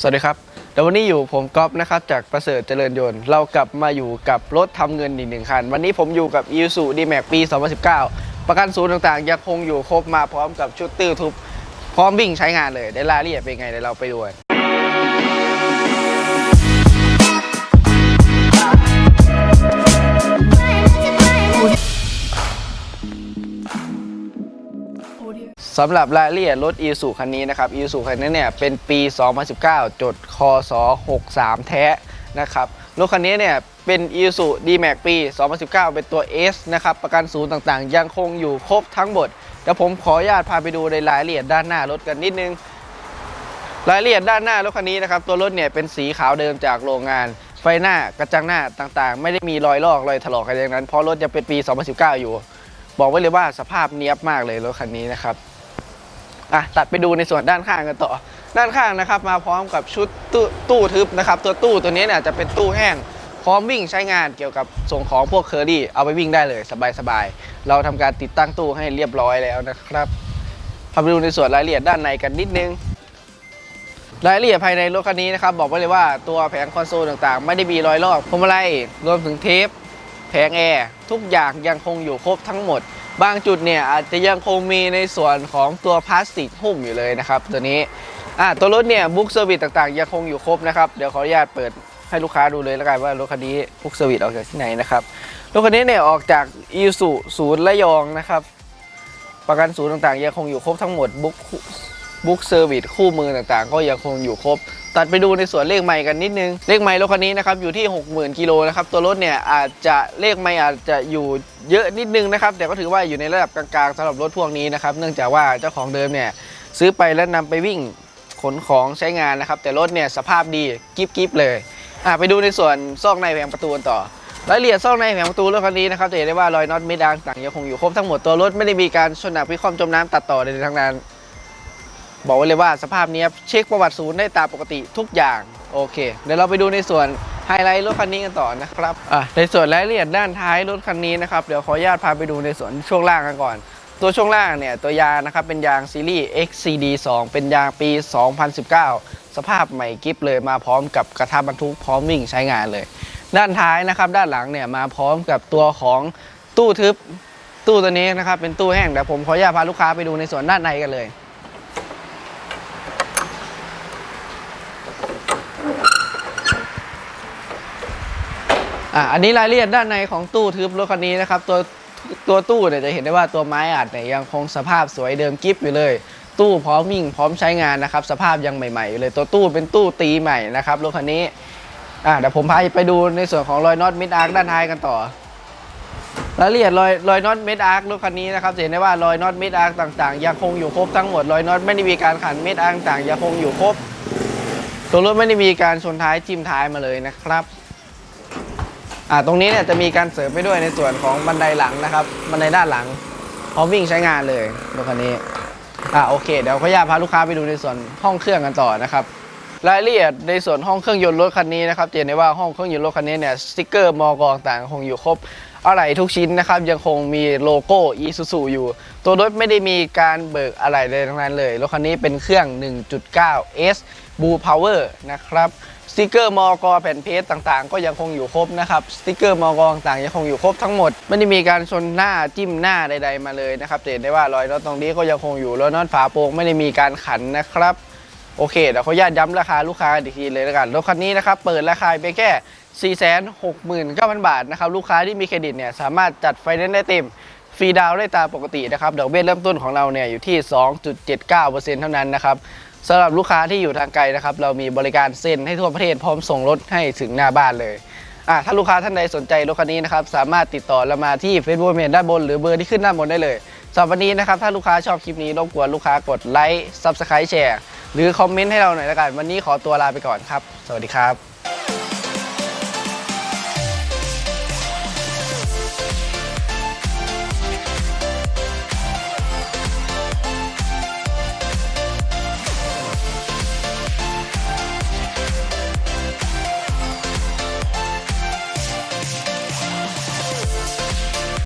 สวัสดีครับแล้ววันนี้อยู่ผมก๊อฟนะครับจากประเสริฐเจริญยนต์ เรากลับมาอยู่กับรถทำเงินอีกหนึ่งคัน วันนี้ผมอยู่กับ i s u d m a x ปี 2019 ประกันศูนย์ต่างๆ ยังคงอยู่ครบมาพร้อมกับชุดตื้อทุบ พร้อมวิ่งใช้งานเลยได้รายละเอียดเป็นไงเดี๋ยวเราไปดูกัน สำหรับรายละเอียดรถ i s u คันนี้นะครับ i s u คันนี้เนี่ยเป็นปี 2019 จดคศ63 แท้นะครับรถคันนี้เนี่ยเป็น i s u D-Max ปี 2019 เป็นตัว S นะครับประกันศูนย์ต่างๆ ยังคงอยู่ครบทั้งหมดเดี๋ยวผมขออนุญาตพาไปดูในรายละเอียดด้านหน้ารถกันนิดนึง รายละเอียดด้านหน้ารถคันนี้นะครับตัวรถเนี่ยเป็นสีขาวเดิมจากโรงงานไฟหน้ากระจังหน้าต่างๆ ไม่ได้มีรอยลอกรอยถลอกอะไรอย่างนั้นเพราะรถยังเป็นปี 2019 อยู่ บอกไว้เลยว่าสภาพเนี้ยบมากเลยรถคันนี้นะครับ อะตัดไปดูในส่วนด้านข้างกันต่อ ด้านข้างนะครับ มาพร้อมกับชุดตู้ตู้ทึบนะครับ ตัวตู้ตัวนี้เนี่ยจะเป็นตู้แห้งพร้อมวิ่งใช้งานเกี่ยวกับส่งของพวกเคอรี่เอาไปวิ่งได้เลยสบายๆเราทำการติดตั้งตู้ให้เรียบร้อยแล้วนะครับพาไปดูในส่วนรายละเอียดด้านในกันนิดนึงรายละเอียดภายในรถคันนี้นะครับบอกไว้เลยว่าตัวแผงคอนโซลต่างๆ ไม่ได้มีรอยลอกพวงมาลัยรวมถึงเทป แผงแอร์ทุกอย่างยังคงอยู่ครบทั้งหมด บางจุดเนี่ยอาจจะยังคงมีในส่วนของตัวพลาสติกหุ้มอยู่เลยนะครับตัวนี้อะตัวรถเนี่ยบุ๊กเซอร์วิสต่างๆ ยังคงอยู่ครบนะครับเดี๋ยวขออนุญาตเปิดให้ลูกค้าดูเลยแล้วกันว่ารถคันนี้บุ๊กเซอร์วิสออกจากที่ไหนนะครับรถคันนี้เนี่ยออกจากอีสุศูนย์ระยองนะครับ ประกันศูนย์ต่างๆ ยังคงอยู่ครบทั้งหมดบุ๊กบุ๊กเซอร์วิสคู่มือต่างๆ ก็ยังคงอยู่ครบตัดไปดูในส่วนเลขไมล์กันนิดนึง เลขไมล์รถคันนี้นะครับอยู่ที่ 60,000กิโลนะครับตัวรถเนี่ยอาจจะเลขไมล์อาจจะอยู่เยอะนิดนึงนะครับแต่ก็ถือว่าอยู่ในระดับกลางๆสำหรับรถพวกนี้นะครับเนื่องจากว่าเจ้าของเดิมเนี่ยซื้อไปแล้วนำไปวิ่งขนของใช้งานนะครับ แต่รถเนี่ยสภาพดีกิ๊บๆเลยอะไปดูในส่วนซอกในแผงประตูต่อรายละเอียดซอกในแผงประตูรถคันนี้นะครับจะเห็นได้ว่ารอยน็อตไมิดางต่างยังคงอยู่ครบทั้งหมดตัวรถไม่ได้มีการชนหนักพิคอมจมน้ำตัดต่อใดๆทั้งนั้น บอกไว้เลยว่าสภาพนี้เช็คประวัติศูนย์ได้ตามปกติทุกอย่าง โอเค เดี๋ยวเราไปดูในส่วนไฮไลท์รถคันนี้กันต่อนะครับอะในส่วนรายละเอียดด้านท้ายรถคันนี้นะครับเดี๋ยวขออนุญาตพาไปดูในส่วนช่วงล่างกันก่อน ตัวช่วงล่างเนี่ยตัวยางนะครับเป็นยางซีรีส์ XCD 2 เป็นยางปี 2019 สภาพใหม่กิฟเลยมาพร้อมกับกระทะบรรทุกพร้อมวิ่งใช้งานเลย ด้านท้ายนะครับด้านหลังเนี่ยมาพร้อมกับตัวของตู้ทึบตู้ตัวนี้นะครับเป็นตู้แห้งเดี๋ยวผมขออนุญาตพาลูกค้าไปดูในส่วนด้านในกันเลย อะอันนี้รายละเอียดด้านในของตู้ทึบรถคันนี้นะครับตัวตัวตู้เนี่ยจะเห็นได้ว่าตัวไม้อัดเนี่ยยังคงสภาพสวยเดิมกิฟอยู่เลย ตู้พร้อมวิ่งพร้อมใช้งานนะครับสภาพยังใหม่ๆอยู่เลยตัวตู้เป็นตู้ตีใหม่นะครับรถคันนี้อะเดี๋ยวผมพาไปดูในส่วนของรอยน็อตมิดอาร์คด้านท้ายกันต่อรายละเอียดรอยรอยน็อตเม็ดอาร์ครถคันนี้นะครับจะเห็นได้ว่ารอยน็อตเม็ดอาร์คต่างๆ ยังคงอยู่ครบทั้งหมดรอยน็อตไม่ได้มีการขันเม็ดอาร์คต่างๆยังคงอยู่ครบตัวรถไม่ได้มีการชนท้ายจิ้มท้ายมาเลยนะครับ อ่าตรงนี้เนี่ยจะมีการเสริมไปด้วยในส่วนของบันไดหลังนะครับ บันไดด้านหลังพร้อมวิ่งใช้งานเลยรถคันนี้อ่าโอเคเดี๋ยวขออนุญาตพาลูกค้าไปดูในส่วนห้องเครื่องกันต่อนะครับรายละเอียดในส่วนห้องเครื่องยนต์รถคันนี้นะครับจะเห็นได้ว่าห้องเครื่องยนต์รถคันนี้เนี่ยสติกเกอร์มอกต่างคงอยู่ครบอะไรทุกชิ้นนะครับยังคงมีโลโก้ Isuzu อยู่ ตัวรถไม่ได้มีการเบิกอะไรเลยทั้งนั้นเลยรถคันนี้เป็นเครื่อง 1.9 S Blue Power นะครับ สติกเกอร์มอกแผ่นเพจต่างๆ ก็ยังคงอยู่ครบนะครับสติกเกอร์มอกต่างๆยังคงอยู่ครบทั้งหมด ไม่ได้มีการชนหน้าจิ้มหน้าใด ๆ มาเลยนะครับเห็นได้ว่ารอยน็อตตรงนี้ก็ยังคงอยู่รอยน็อตฝาโปรงไม่ได้มีการขันนะครับโอเคเดี๋ยวขออนุญาตย้ำราคาลูกค้าอีกทีเลยแล้วกันรถคันนี้นะครับเปิดราคาเพียงแค่469,000 บาทนะครับลูกค้าที่มีเครดิตเนี่ยสามารถจัดไฟแนนซ์ได้เต็มฟรีดาวได้ตามปกตินะครับดอกเบี้ยเริ่มต้นของเราเนี่ยอยู่ที่ 2.79%เท่านั้นนะครับ สำหรับลูกค้าที่อยู่ทางไกลนะครับ เรามีบริการเซ็นให้ทั่วประเทศพร้อมส่งรถให้ถึงหน้าบ้านเลยอ่าถ้าลูกค้าท่านใดสนใจรถคันนี้นะครับ สามารถติดต่อเรามาที่ Facebook เมนด้านบนหรือเบอร์ที่ขึ้นด้านบนได้เลยสำหรับวันนี้นะครับ ถ้าลูกค้าชอบคลิปนี้รบกวนลูกค้ากดไลค์ซับสไครต์แชร์หรือคอมเมนต์ให้เราหน่อยละกัน วันนี้ขอตัวลาไปก่อนครับ สวัสดีครับ